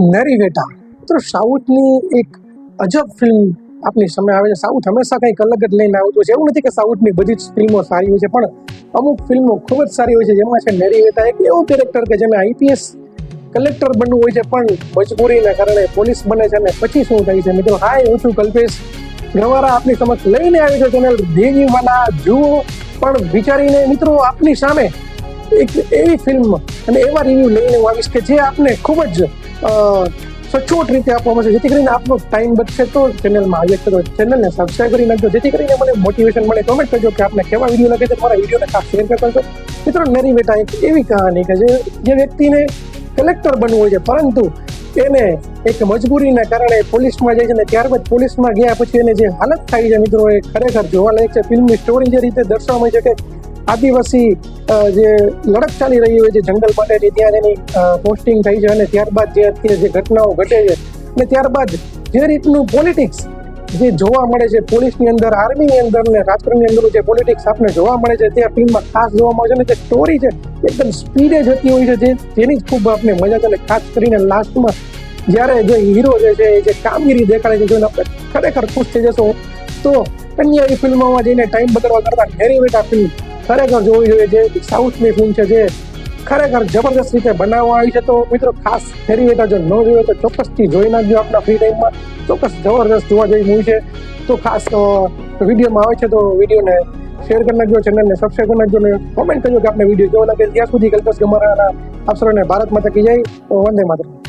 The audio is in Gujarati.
નેરીવેટા મિત્રો સાઉથની એક અજબ ફિલ્મ આપની સામે આવે છે. સાઉથ હંમેશા કંઈક અલગ જ લઈને આવતું છે. એવું નથી કે સાઉથની બધી જ ફિલ્મો સારી હોય છે, પણ અમુક ફિલ્મો ખૂબ જ સારી હોય છે. જેમાં છે નેરીવેટા એક એવો કેરેક્ટર કે જેને આઈપીએસ કલેક્ટર બનવું હોય છે, પણ મજબૂરીના કારણે પોલીસ બને છે અને પછી શું થાય છે મિત્રો? હાય, હું છું કલ્પેશ. ગવારા આપની સમક્ષ લઈને આવી છે ચેનલ દેવીમાના જુઓ. પણ વિચારીને મિત્રો, આપની સામે એક એવી ફિલ્મ અને એવા રિવ્યુ લઈને હું આવીશ કે જે આપને ખૂબ જ સચોટ રીતે આપવામાં આવશે. જેથી કરીને આપનો ટાઈમ બચશે તો ચેનલમાં આવી શકશો તો ચેનલને સબસ્ક્રાઈબ કરી નાખજો. જેથી કરીને મને મોટિવેશન મળે કોમેન્ટ કરજો કે આપને કેવા વીડિયો લાગે છે મારા વિડીયોને ખાસ શેર કરજો. મિત્રો નરી બેટા એક એવી કહાની કે જે જે વ્યક્તિને કલેક્ટર બનવું હોય છે, પરંતુ એને એક મજબૂરીના કારણે પોલીસમાં જાય છે અને ત્યારબાદ પોલીસમાં ગયા પછી એને જે હાલત થાય છે, મિત્રો, એ ખરેખર જોવાલાયક છે. ફિલ્મની સ્ટોરી જે રીતે દર્શાવવામાં છે કે આદિવાસી જે લડત ચાલી રહી હોય છે જંગલ માટેની, ત્યાં એની પોસ્ટિંગ થઈ છે અને ત્યારબાદ જે અત્યારે જે ઘટનાઓ ઘટે છે અને ત્યારબાદ જે રીતનું પોલિટિક્સ જે જોવા મળે છે, પોલીસની અંદર, આર્મીની અંદર ને રાજકારણની અંદર જે પોલિટિક્સ આપને જોવા મળે છે તે ફિલ્મમાં ખાસ જોવા મળે છે અને જે સ્ટોરી છે, એકદમ સ્પીડે જતી હોય છે, જે જેની જ ખૂબ આપને મજા છે અને ખાસ કરીને લાસ્ટમાં જ્યારે જે હીરો જે છે જે કામગીરી દેખાડે છે, જોઈને આપણે ખરેખર ખુશ થઈ જશો. તો અન્ય ફિલ્મોમાં જઈને ટાઈમ બગાડવા કરતા બેઠા ફિલ્મ ખરેખર જોવી જોઈએ જે સાઉથની ફિલ્મ છે જે ખરેખર જબરદસ્ત રીતે બનાવવા આવી છે. તો મિત્રો, ખાસ ફેરી વેટા જો ન જોયો તો ચોક્કસથી જોઈ નાખજો આપણા ફ્રી ટાઈમમાં ચોક્કસ જબરદસ્ત જોવા જેવી મૂવી છે. તો ખાસ વિડીયોમાં આવે છે તો વિડીયોને શેર કરી નાખજો ચેનલને સબસ્ક્રાઈબ કરી નાખજો ને કોમેન્ટ કરજો કે આપણે વીડિયો કેવો લાગે. ત્યાં સુધી કલ્પેશ ગમારાના અફસરોને ભારત માતા કી જાય. વંદે માતરમ.